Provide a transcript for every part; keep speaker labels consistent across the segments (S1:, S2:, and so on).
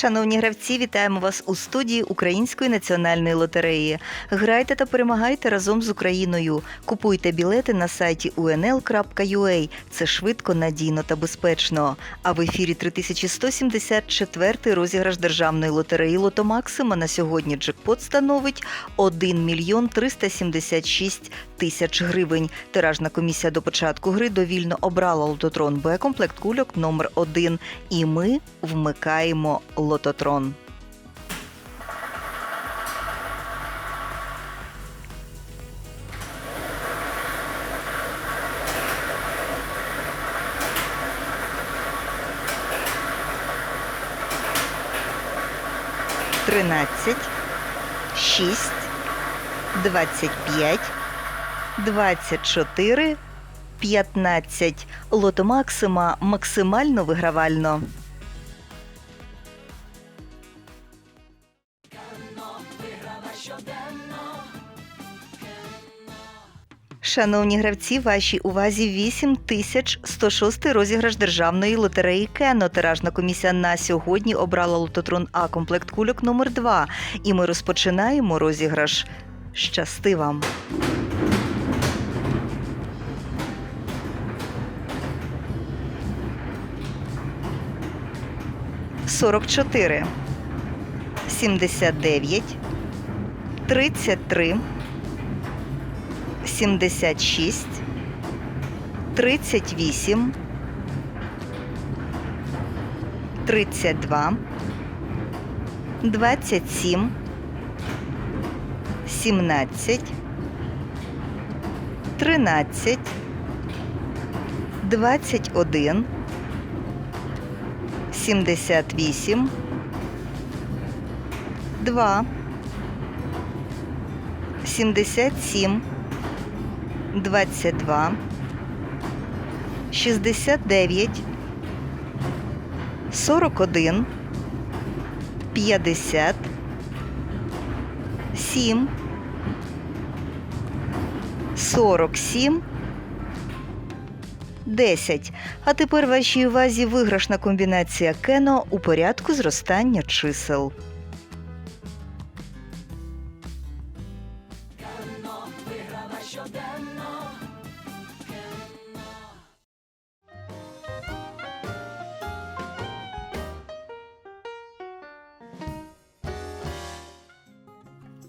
S1: Шановні гравці, вітаємо вас у студії Української національної лотереї. Грайте та перемагайте разом з Україною. Купуйте білети на сайті unl.ua. Це швидко, надійно та безпечно. А в ефірі 3174 розіграш державної лотереї Лото Максима на сьогодні джекпот становить 1 мільйон 376 тисяч гривень. Тиражна комісія до початку гри довільно обрала лототрон Б комплект кульок номер 1 І ми вмикаємо лототрон. Тринадцять, шість, двадцять п'ять, двадцять чотири, п'ятнадцять. Лото Максима максимально вигравально. Шановні гравці, вашій увазі 8106 розіграш державної лотереї Кено. Тиражна комісія на сьогодні обрала лототрон А комплект кульок номер 2 І ми розпочинаємо розіграш. Щасти вам! Сорок чотири, сімдесят дев'ять, тридцять три. 76, 38, 32, 27, 17, 13, 21, 78, 2, 77, 22, 69, 41, 50, 7, 47, 10. А тепер вашій увазі виграшна комбінація кено у порядку зростання чисел.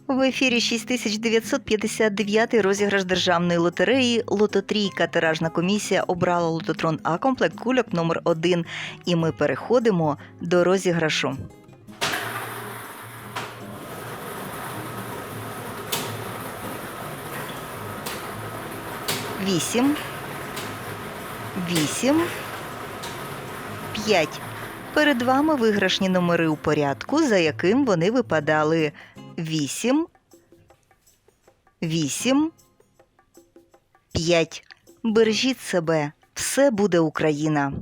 S1: В ефірі 6959 розіграш державної лотереї Лототрійка. Тиражна комісія обрала лототрон А комплект кульок номер 1 І ми переходимо до розіграшу. Вісім. Вісім. П'ять. Перед вами виграшні номери у порядку, за яким вони випадали. 8, 8, 5. Бережіть себе. Все буде Україна.